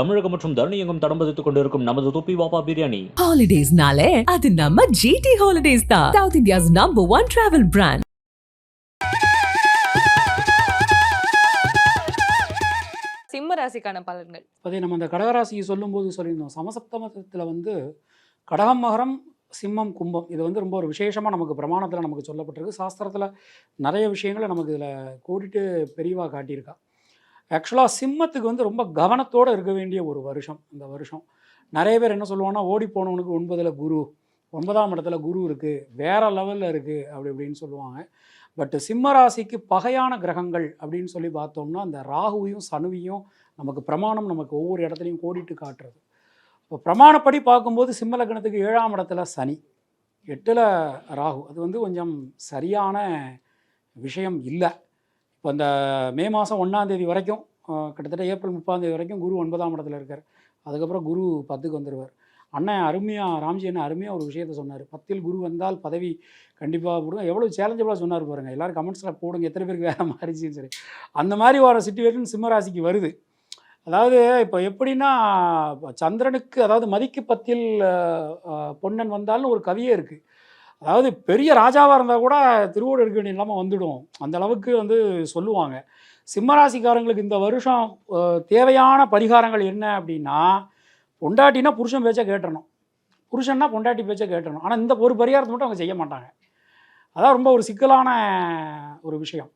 தமிழகம் மற்றும் தரணி எங்கும் தடம் பதித்துக் கொண்டிருக்கும் நமது தொப்பி வாப்பா பிரியாணி. ஹாலிடேஸ்னாலே அது நம்ம ஜிடி ஹாலிடேஸ் தான். South India's number one travel brand சிம்ம ராசிக்கான பலன்கள். அதே நம்ம அந்த கடகராசியை சொல்லும்போது சொல்லியிருந்தோம். சமசப்தமத்தில் வந்து கடகம் மகரம் சிம்மம் கும்பம் இது வந்து ரொம்ப ஒரு விசேஷமாக நமக்கு பிரமாணத்தில் நமக்கு சொல்லப்பட்டிருக்கு. சாஸ்திரத்தில் நிறைய விஷயங்களை நமக்கு இதில் கூட்டிட்டு பெரியவா காட்டியிருக்கா. ஆக்சுவலாக சிம்மத்துக்கு வந்து ரொம்ப கவனத்தோடு இருக்க வேண்டிய ஒரு வருஷம். இந்த வருஷம் நிறைய பேர் என்ன சொல்லுவாங்கன்னா ஓடி போனவனுக்கு ஒன்பதில் குரு ஒன்பதாம் இடத்துல குரு இருக்குது வேறு லெவலில் இருக்குது அப்படி இப்படின்னு சொல்லுவாங்க. பட் சிம்ம ராசிக்கு பகையான கிரகங்கள் அப்படின்னு சொல்லி பார்த்தோம்னா அந்த ராகுவையும் சனுவையும் நமக்கு பிரமாணம் நமக்கு ஒவ்வொரு இடத்துலையும் கோடிட்டு காட்டுறது. இப்போ பிரமாணப்படி பார்க்கும்போது சிம்ம லக்னத்துக்கு ஏழாம் இடத்துல சனி எட்டில் ராகு. அது வந்து கொஞ்சம் சரியான விஷயம் இல்லை. இப்போ இந்த மே மாதம் ஒன்றாந்தேதி வரைக்கும் கிட்டத்தட்ட ஏப்ரல் முப்பாந்தேதி வரைக்கும் குரு ஒன்பதாம் இடத்துல இருக்கார். அதுக்கப்புறம் குரு பத்துக்கு வந்துடுவார் அண்ணன் அருமையாக ராம்ஜி அண்ணன் அருமையாக ஒரு விஷயத்த சொன்னார். பத்தில் குரு வந்தால் பதவி கண்டிப்பாக போடுங்க. எவ்வளோ சேலஞ்சபிளாக சொன்னார் பாருங்கள் எல்லாரும் கமெண்ட்ஸில் போடுங்க. எத்தனை பேருக்கு வேறு மாறிச்சின்னு சரி அந்த மாதிரி வர சுச்சுவேஷன் சிம்மராசிக்கு வருது. அதாவது இப்போ எப்படின்னா சந்திரனுக்கு அதாவது மதிக்கு பத்தில் பொன்னன் வந்தாலும் ஒரு கவியே இருக்குது அதாவது பெரிய ராஜாவாக இருந்தால் கூட திருவோடு எடுக்க வேண்டிய இல்லாமல் வந்துடும். அந்த அளவுக்கு வந்து சொல்லுவாங்க. சிம்மராசிக்காரங்களுக்கு இந்த வருஷம் தேவையான பரிகாரங்கள் என்ன அப்படின்னா பொண்டாட்டினா புருஷன் பேச்சை கேட்டணும் புருஷன்னா பொண்டாட்டி பேச்சை கேட்டணும் ஆனால் இந்த ஒரு பரிகாரத்தை மட்டும் அவங்க செய்ய மாட்டாங்க. அதான் ரொம்ப ஒரு சிக்கலான ஒரு விஷயம்.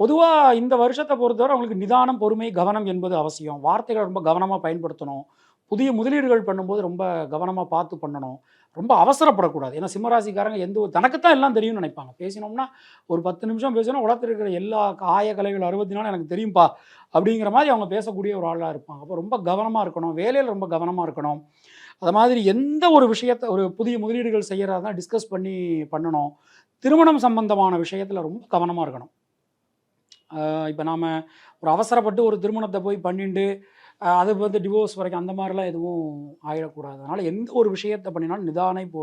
பொதுவாக இந்த வருஷத்தை பொறுத்தவரை அவங்களுக்கு நிதானம் பொறுமை கவனம் என்பது அவசியம். வார்த்தைகளை ரொம்ப கவனமாக பயன்படுத்தணும். புதிய முதலீடுகள் பண்ணும்போது ரொம்ப கவனமாக பார்த்து பண்ணணும். ரொம்ப அவசரப்படக்கூடாது. ஏன்னா சிம்மராசிக்காரங்க எந்த ஒரு தனக்குத்தான் எல்லாம் தெரியும்னு நினைப்பாங்க. பேசினோம்னா ஒரு பத்து நிமிஷம் பேசினா உலகத்தில் இருக்கிற எல்லா காய கலைகள் அறுபத்தி நாள் எனக்கு தெரியும்பா அப்படிங்கிற மாதிரி அவங்க பேசக்கூடிய ஒரு ஆளாக இருப்பாங்க. அப்போ ரொம்ப கவனமாக இருக்கணும். வேலையில் ரொம்ப கவனமாக இருக்கணும். அது மாதிரி எந்த ஒரு விஷயத்தை ஒரு புதிய முதலீடுகள் செய்கிறதா தான் டிஸ்கஸ் பண்ணி பண்ணணும். திருமணம் சம்பந்தமான விஷயத்தில் ரொம்ப கவனமாக இருக்கணும். இப்போ நாம் ஒரு அவசரப்பட்டு ஒரு திருமணத்தை போய் பண்ணிட்டு அது வந்து டிவோர்ஸ் வரைக்கும் அந்த மாதிரிலாம் எதுவும் ஆகிடக்கூடாது அதனால் எந்த ஒரு விஷயத்தை பண்ணினாலும் நிதானை போ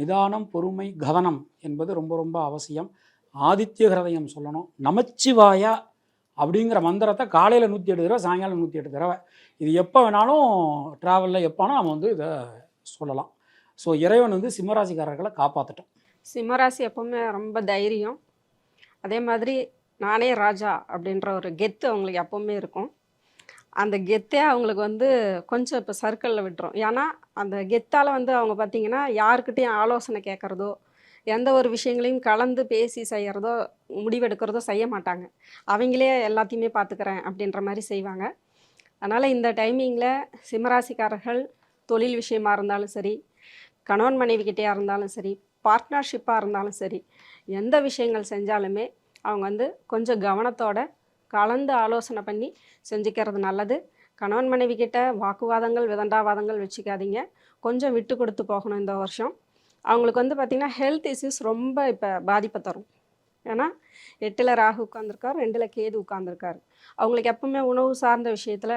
நிதானம் பொறுமை கவனம் என்பது ரொம்ப ரொம்ப அவசியம். ஆதித்ய ஹிருதயம் சொல்லணும். நமச்சிவாயா அப்படிங்கிற மந்திரத்தை காலையில் நூற்றி எட்டு தடவை சாயங்காலம் நூற்றி எட்டு தடவை. இது எப்போ வேணாலும் ட்ராவலில் எப்போனா நம்ம வந்து இதை சொல்லலாம். ஸோ இறைவன் வந்து சிம்மராசிக்காரர்களை காப்பாற்றட்டும் சிம்மராசி எப்பவுமே ரொம்ப தைரியம். அதே மாதிரி நானே ராஜா அப்படின்ற ஒரு கெத்து அவங்களுக்கு எப்பவுமே இருக்கும். அந்த கெத்தே அவங்களுக்கு வந்து கொஞ்சம் இப்போ சர்க்கிளில் விட்டுரும். ஏன்னா அந்த கெத்தால் வந்து அவங்க பார்த்திங்கன்னா யாருக்கிட்டையும் ஆலோசனை கேட்குறதோ எந்த ஒரு விஷயங்களையும் கலந்து பேசி செய்கிறதோ முடிவெடுக்கிறதோ செய்ய மாட்டாங்க. அவங்களே எல்லாத்தையுமே பார்த்துக்கிறேன் அப்படின்ற மாதிரி செய்வாங்க. அதனால் இந்த டைமிங்கில் சிம்மராசிக்காரர்கள் தொழில் விஷயமா இருந்தாலும் சரி கணவன் மனைவிக்கிட்டேயா இருந்தாலும் சரி பார்ட்னர்ஷிப்பாக இருந்தாலும் சரி எந்த விஷயங்கள் செஞ்சாலுமே அவங்க வந்து கொஞ்சம் கவனத்தோட கலந்து ஆலோசனை பண்ணி செஞ்சுக்கிறது நல்லது. கணவன் மனைவி கிட்ட வாக்குவாதங்கள் விதண்டாவாதங்கள் வச்சுக்காதீங்க. கொஞ்சம் விட்டு கொடுத்து போகணும் இந்த வருஷம். அவங்களுக்கு வந்து பார்த்திங்கன்னா ஹெல்த் இஷ்யூஸ் ரொம்ப இப்போ பாதிப்பை தரும். ஏன்னா எட்டில் ராகு உட்காந்துருக்கார் ரெண்டில் கேது உட்காந்துருக்காரு அவங்களுக்கு எப்பவுமே உணவு சார்ந்த விஷயத்தில்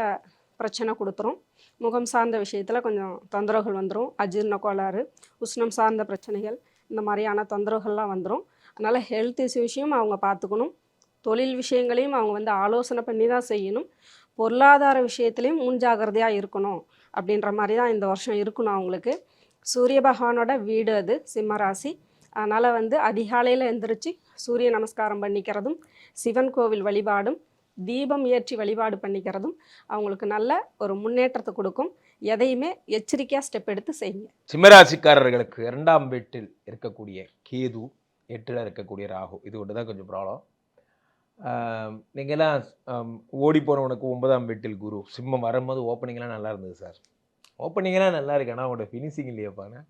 பிரச்சனை கொடுத்துரும். முகம் சார்ந்த விஷயத்தில் கொஞ்சம் தொந்தரவுகள் வந்துடும் அஜீரண கோளாறு உஷ்ணம் சார்ந்த பிரச்சனைகள் இந்த மாதிரியான தொந்தரவுகள்லாம் வந்துடும் அதனால் ஹெல்த் இஷ்யூஸையும் அவங்க பார்த்துக்கணும். தொழில் விஷயங்களையும் அவங்க வந்து ஆலோசனை பண்ணி தான் செய்யணும். பொருளாதார விஷயத்துலையும் முன்ஜாகிரதையாக இருக்கணும் அப்படின்ற மாதிரி தான் இந்த வருஷம் இருக்கணும் அவங்களுக்கு. சூரிய பகவானோட வீடு அது சிம்மராசி அதனால் வந்து அதிகாலையில் எந்திரிச்சு சூரிய நமஸ்காரம் பண்ணிக்கிறதும் சிவன் கோவில் வழிபாடும் தீபம் ஏற்றி வழிபாடு பண்ணிக்கிறதும் அவங்களுக்கு நல்ல ஒரு முன்னேற்றத்தை கொடுக்கும். எதையுமே எச்சரிக்கையாக ஸ்டெப் எடுத்து செய்யுங்க. சிம்மராசிக்காரர்களுக்கு இரண்டாம் வீட்டில் இருக்கக்கூடிய கேது எட்டில் இருக்கக்கூடிய ராகு இது ஒன்று தான் கொஞ்சம் ப்ராப்ளம் நீங்கள்லாம் ஓடி போனவனுக்கு ஒன்பதாம் வீட்டில் குரு. சிம்மம் வரும்போது ஓப்பனிங்லாம் நல்லா இருந்தது சார் ஓப்பனிங்லாம் நல்லா இருக்கு. ஆனால் அவனோட ஃபினிஷிங் இல்லையாப்பாண்ணே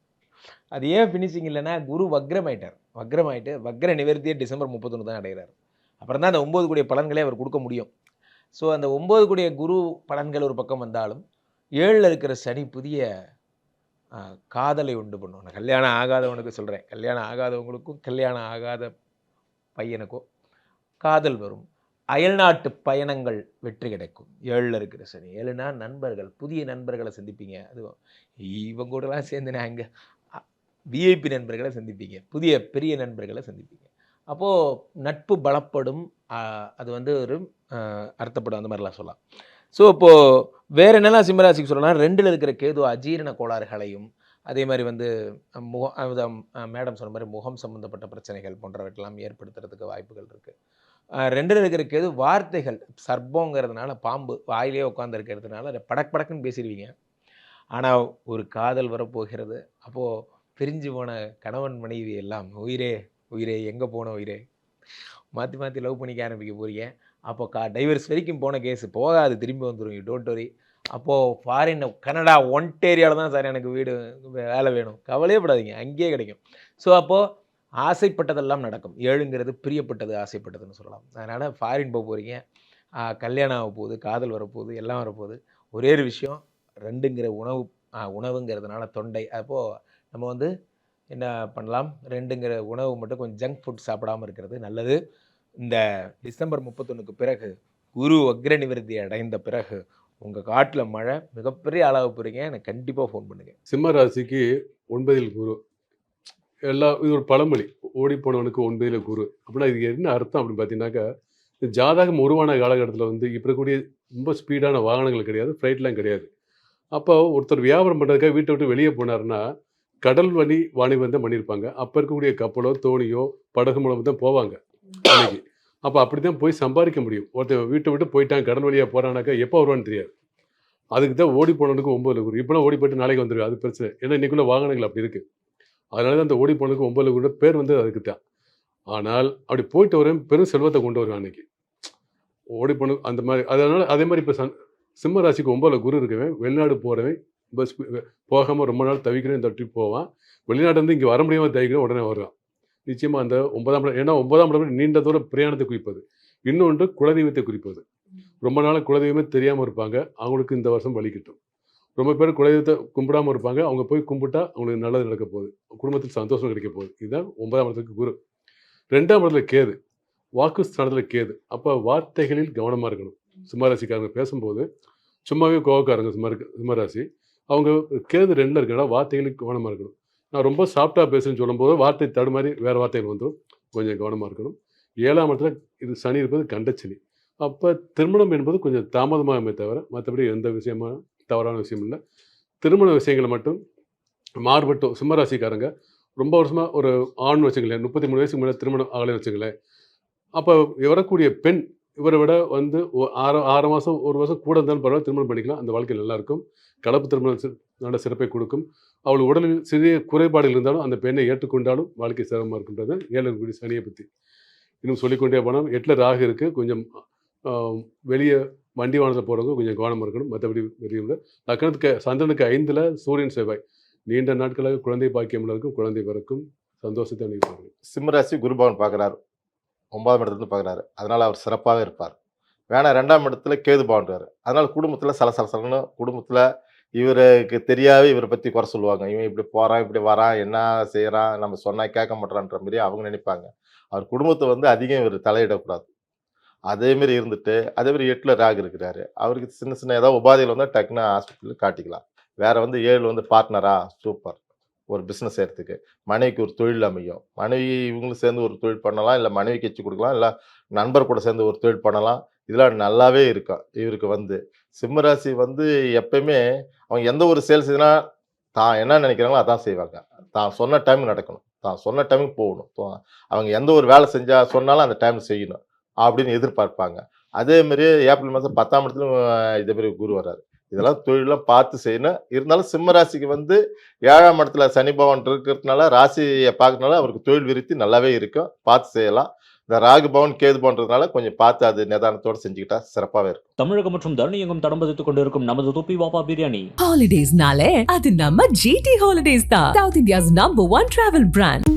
அது ஏன் ஃபினிஷிங் இல்லைன்னா குரு வக்ரமாயிட்டார். வக்ரமாயிட்டு வக்ர நிவர்த்தியை டிசம்பர் முப்பத்தொன்று தான் அடைகிறார். அப்புறம் தான் அந்த ஒம்பது கூடிய பலன்களே அவர் கொடுக்க முடியும். ஸோ அந்த ஒம்பது கூடிய குரு பலன்கள் ஒரு பக்கம் வந்தாலும் ஏழில் இருக்கிற சனி புதிய காதலை உண்டு பண்ணும் நான் கல்யாணம் ஆகாதவனுக்கு சொல்கிறேன் கல்யாணம் ஆகாதவங்களுக்கும் கல்யாணம் ஆகாத பையனுக்கும் காதல் வரும். அயல்நாட்டு பயணங்கள் வெற்றி கிடைக்கும். ஏழில் இருக்கிற சனி. ஏழுனா நண்பர்கள் புதிய நண்பர்களை சந்திப்பீங்க. அதுவும் இவங்க கூடலாம் சேர்ந்து நான் இங்கே விஐபி நண்பர்களை சந்திப்பீங்க. புதிய பெரிய நண்பர்களை சந்திப்பீங்க. அப்போது நட்பு பலப்படும். அது வந்து ஒரு அர்த்தப்படும். அந்த மாதிரிலாம் சொல்லலாம். ஸோ இப்போது வேறு என்னெல்லாம் சிம்மராசிக்கு சொல்லலாம்? ரெண்டில் இருக்கிற கேது அஜீரண கோளாறுகளையும் அதே மாதிரி வந்து முகம் முக மேடம் சொன்ன மாதிரி முகம் சம்மந்தப்பட்ட பிரச்சனைகள் போன்றவற்றெல்லாம் ஏற்படுத்துறதுக்கு வாய்ப்புகள் இருக்குது ரெண்டில் இருக்கிற வார்த்தைகள். சர்ப்பங்கிறதுனால பாம்பு வாயிலே உட்காந்துருக்கிறதுனால படக் படக்குன்னு பேசிடுவீங்க ஆனால் ஒரு காதல் வரப்போகிறது. அப்போது பிரிஞ்சு போன கணவன் மனைவி எல்லாம் உயிரே உயிரே எங்கே போன உயிரே? மாற்றி மாற்றி லவ் பண்ணிக்க ஆரம்பிக்க போகிறீங்க அப்போ கா டைவர்ஸ் வரைக்கும் போன கேஸ் போகாது. திரும்பி வந்துடும் யூ டோன்ட் வரி அப்போது ஃபாரின் கனடா ஒன்டேரியாவில் தான் சார் எனக்கு வீடு வேலை வேணும். கவலையே படாதீங்க. அங்கேயே கிடைக்கும். ஸோ அப்போது ஆசைப்பட்டதெல்லாம் நடக்கும். ஏழுங்கிறது பிரியப்பட்டது ஆசைப்பட்டதுன்னு சொல்லலாம். அதனால் ஃபாரின் போக போகிறீங்க கல்யாணம் ஆக போகுது காதல் வரப்போகுது எல்லாம் வரப்போகுது ஒரே ஒரு விஷயம் ரெண்டுங்கிற உணவு உணவுங்கிறதுனால தொண்டை. அப்போது நம்ம வந்து என்ன பண்ணலாம்? ரெண்டுங்கிற உணவு மட்டும் கொஞ்சம் ஜங்க் ஃபுட் சாப்பிடாம இருக்கிறது நல்லது. இந்த டிசம்பர் முப்பத்தொன்றுக்கு பிறகு குரு வக்ர நிவர்த்தி அடைந்த பிறகு உங்கள் காட்டில் மழை மிகப்பெரிய ஆளாக போகிறீங்க எனக்கு கண்டிப்பாக ஃபோன் பண்ணுங்கள் சிம்ம ராசிக்கு ஒன்பதில் குரு. எல்லா இது ஒரு பழமொழி. ஓடி போனவனுக்கு ஒன்பதில் குரு. அப்படின்னா இது என்ன அர்த்தம் அப்படின்னு பார்த்தீங்கன்னாக்கா ஜாதகம் உருவான காலகட்டத்தில் வந்து இப்போ இருக்கக்கூடிய ரொம்ப ஸ்பீடான வாகனங்கள் கிடையாது ஃப்ளைட்லாம் கிடையாது. அப்போ ஒருத்தர் வியாபாரம் பண்ணுறதுக்காக வீட்டை விட்டு வெளியே போனாருன்னா கடல் வழி வாணிபம் தான் பண்ணியிருப்பாங்க. அப்போ இருக்கக்கூடிய கப்பலோ தோணியோ படகு மூலம் தான் போவாங்க அன்னைக்கு. அப்போ அப்படி தான் போய் சம்பாதிக்க முடியும். ஒருத்தன் வீட்டை விட்டு போயிட்டான் கடல் வழியாக போகிறானாக்கா எப்போ வருவான்னு தெரியாது. அதுக்கு தான் ஓடி போனவனுக்கு ஒம்பது குரு. இப்போலாம் ஓடி போயிட்டு நாளைக்கு வந்துடுவேன் அது பிரச்சனை. ஏன்னா இன்னைக்குள்ள வாகனங்கள் அப்படி இருக்குது அதனால தான் அந்த ஓடி போனதுக்கு ஒம்பது குரு பேர் வந்து அதுக்கு தான். ஆனால் அப்படி போயிட்டு வரேன் பெரும் செல்வத்தை கொண்டு வருவான் அன்னைக்கு. ஓடி போன அந்த மாதிரி அதனால அதே மாதிரி இப்போ சன் சிம்ம ராசிக்கு ஒம்பதுல குரு இருக்கவன் வெளிநாடு போகிறவன் பஸ் போகாமல் ரொம்ப நாள் தவிக்கிறேன் இந்த ட்ரிப் போவான். வெளிநாடு வந்து இங்கே வர முடியாமல் தவிக்கிறேன் உடனே வருவான். நிச்சயமாக அந்த ஒன்பதாம் இடம் ஏன்னா ஒன்பதாம் இடம் நீண்ட தூரம் பிரயாணத்தை குறிப்பது. இன்னொன்று குலதெய்வத்தை குறிப்பது. ரொம்ப நாள் குலதெய்வமே தெரியாமல் இருப்பாங்க. அவங்களுக்கு இந்த வருஷம் வலிக்கட்டும் ரொம்ப பேர் குலதெய்வத்தை கும்பிடாமல் இருப்பாங்க. அவங்க போய் கும்பிட்டா அவங்களுக்கு நல்லது நடக்க போகுது. குடும்பத்தில் சந்தோஷம் கிடைக்க போகுது. இதுதான் ஒன்பதாம் இடத்துக்கு குரு. ரெண்டாம் இடத்துல கேது. வாக்கு ஸ்தானத்தில் கேது. அப்போ வார்த்தைகளில் கவனமாக இருக்கணும். சிம்மராசிக்காரங்க பேசும்போது சும்மாவே கோவக்காரங்க சிம்ம சிம்மராசி அவங்க கேது ரெண்டில் இருக்கா வார்த்தைகளுக்கு கவனமாக இருக்கணும். நான் ரொம்ப சாஃப்டாக பேசுன்னு சொல்லும்போது வார்த்தை தடுமாறி வேறு வார்த்தைகள் வந்துடும் கொஞ்சம் கவனமாக இருக்கணும். ஏழாம் இடத்துல இது சனி இருப்பது கண்டச்சனி அப்போ திருமணம் என்பது கொஞ்சம் தாமதமாகுமே தவிர மற்றபடி எந்த விஷயமா தவறான விஷயம் இல்லை. திருமண விஷயங்களை மட்டும் மாறுபட்டோம் சிம்மராசிக்காரங்க ரொம்ப வருஷமாக ஒரு ஆண் வச்சுங்களேன் முப்பத்தி மூணு வயசுக்கு மேலே திருமணம் ஆகலைன்னு வச்சுங்களேன் அப்போ வரக்கூடிய பெண் இவரை விட வந்து ஆறு ஆறு மாதம் ஒரு வருஷம் கூட இருந்தாலும் பரவாயில்ல திருமணம் பண்ணிக்கலாம். அந்த வாழ்க்கை நல்லாயிருக்கும் கலப்பு திருமணம் நல்ல சிறப்பை கொடுக்கும். அவள் உடலில் சிறிய குறைபாடுகள் இருந்தாலும் அந்த பெண்ணை ஏற்றுக்கொண்டாலும் வாழ்க்கை சிரமமாக இருக்கின்றது. ஏழு சனியை பற்றி இன்னும் சொல்லிக்கொண்டே போனால் எட்டில் ராகு இருக்குது கொஞ்சம் வெளியே வண்டி வாகனத்தில் போகிறவங்க கொஞ்சம் கவனமாக இருக்கணும். மற்றபடி வெளியில் லக்னத்துக்கு சந்திரனுக்கு ஐந்தில் சூரியன் செவ்வாய். நீண்ட நாட்களாக குழந்தை பாக்கியம் இருக்கும். குழந்தை பிறக்கும். சந்தோஷத்தை அணிவிப்பார்கள் சிம்மராசி குருபவன் பார்க்குறாரு. ஒன்பதாம் இடத்துல பார்க்குறாரு. அதனால் அவர் சிறப்பாக இருப்பார். வேணா ரெண்டாம் இடத்துல கேது பவன்றாரு அதனால் குடும்பத்தில் சல சலசலன்னு குடும்பத்தில் இவருக்கு தெரியாவே இவரை பற்றி குறை சொல்லுவாங்க. இவன் இப்படி போகிறான் இப்படி வரான் என்ன செய்கிறான் நம்ம சொன்னால் கேட்க மாட்டான்ற மாதிரி அவங்க நினைப்பாங்க. அவர் குடும்பத்தை வந்து அதிகம் இவர் தலையிடக்கூடாது. அதேமாரி இருந்துட்டு அதே மாதிரி எட்டில் ராகு இருக்கிறாரு. அவருக்கு சின்ன சின்ன ஏதாவது உபாதைகள் வந்தால் டக்குன்னு ஹாஸ்பிட்டலில் காட்டிக்கலாம். வேறு வந்து ஏழு வந்து பார்ட்னரா சூப்பர் ஒரு பிஸ்னஸ் செய்கிறதுக்கு மனைவிக்கு ஒரு தொழில் அமையும். மனைவி இவங்களும் சேர்ந்து ஒரு தொழில் பண்ணலாம். இல்லை மனைவிக்கு வச்சு கொடுக்கலாம். இல்லை நண்பர் கூட சேர்ந்து ஒரு தொழில் பண்ணலாம். இதெல்லாம் நல்லாவே இருக்கும். இவருக்கு வந்து சிம்மராசி வந்து எப்பயுமே அவங்க எந்த ஒரு சேல்ஸ் இதுனா தான் என்ன நினைக்கிறாங்களோ அதான் செய்வாங்க. தான் சொன்ன டைம் நடக்கணும். தான் சொன்ன டைமுக்கு போகணும். அவங்க எந்த ஒரு வேலை செஞ்சால் சொன்னாலும் அந்த டைம் செய்யணும். அப்படின்னு எதிர்பார்ப்பாங்க. அதே மாதிரி ஏப்ரல் மாதம் பத்தாம் இடத்துல இதே மாதிரி குரு வர்றாரு. இதெல்லாம் தொழிலாம் பார்த்து செய்யணும். இருந்தாலும் சிம்ம ராசிக்கு வந்து ஏழாம் இடத்துல சனி பவன் இருக்கிறதுனால ராசியை பார்க்கறதுனால அவருக்கு தொழில் விருத்தி நல்லாவே இருக்கும். பார்த்து செய்யலாம். இந்த ராகு பவன் கேது பவன்றதுனால கொஞ்சம் பார்த்து அது நிதானத்தோட செஞ்சுக்கிட்டா சிறப்பாகவே இருக்கும். தமிழகம் மற்றும் தரணி எங்கும் தடம் பதித்துக் கொண்டிருக்கும் நமது தொப்பி வாப்பா பிரியாணி. Holidays nale, அது நம்ம GT Holidays தான். South India's number one travel brand.